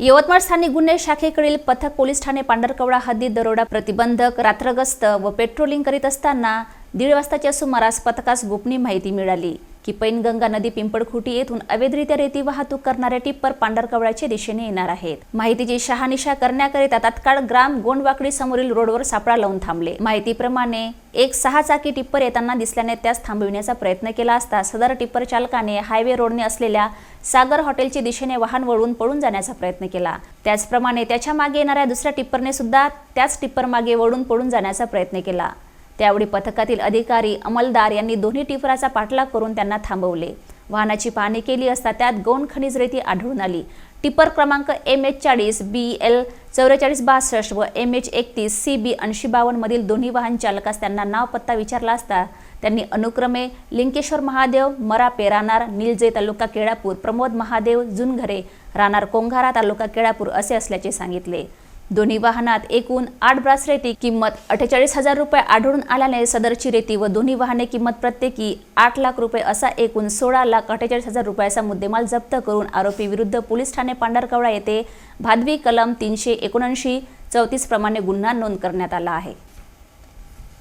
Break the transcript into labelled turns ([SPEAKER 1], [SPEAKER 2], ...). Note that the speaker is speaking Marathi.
[SPEAKER 1] यवतमाळ स्थानिक गुन्हे शाखेकडील पथक पोलीस ठाणे पांढरकवडा हद्दीत दरोडा प्रतिबंधक रात्रगस्त व पेट्रोलिंग करीत असताना दीड वाजताच्या सुमारास पथकास गोपनीय माहिती मिळाली की पैनगंगा नदी पिंपळखुटी येथून अवैधरित्या रेती वाहतूक करणाऱ्या टिप्पर पांढरकवड्याच्या दिशेने येणार आहेत. माहितीची शहानिशा करण्याकरिता तात्काळ ग्राम गोंडवाकडी समोरील रोडवर सापळा लावून थांबले. माहितीप्रमाणे एक सहा चाकी टिप्पर येताना दिसल्याने त्यास थांबविण्याचा प्रयत्न केला असता सदर टिप्पर चालकाने हायवे रोडने असलेल्या सागर हॉटेलच्या दिशेने वाहन वळून पळून जाण्याचा प्रयत्न केला. त्याचप्रमाणे त्याच्यामागे येणाऱ्या दुसऱ्या टिप्परने सुद्धा त्याच टिप्पर मागे वळून पळून जाण्याचा प्रयत्न केला. त्यावेळी पथकातील अधिकारी अंमलदार यांनी दोन्ही टिपराचा पाठलाग करून त्यांना थांबवले. वाहनाची पाहणी केली असता त्यात गौण खनिज रेती आढळून आली. टिपर क्रमांक एम एच चाळीस बी एल चौवेचाळीस बासष्ट व एम एच एकतीस सी बी ऐंशी बावन्नमधील दोन्ही वाहन चालकास त्यांना नाव पत्ता विचारला असता त्यांनी अनुक्रमे लिंकेश्वर महादेव मरापे राहणार निलजे तालुका केळापूर प्रमोद महादेव जुनघरे राहणार कोंघारा तालुका केळापूर असे असल्याचे सांगितले. दोन्ही वाहनात एकूण आठ ब्रास रेती किंमत अठ्ठेचाळीस हजार रुपये आढळून आल्याने सदरची रेती व दोन्ही वाहने किंमत प्रत्येकी आठ लाख रुपये असा एकूण सोळा लाख अठ्ठेचाळीस हजार रुपयाचा मुद्देमाल जप्त करून आरोपी विरुद्ध पोलीस ठाणे पांढरकवडा येथे भादवी कलम तीनशे एकोणऐंशी चौतीस प्रमाणे गुन्हा नोंद करण्यात आला आहे.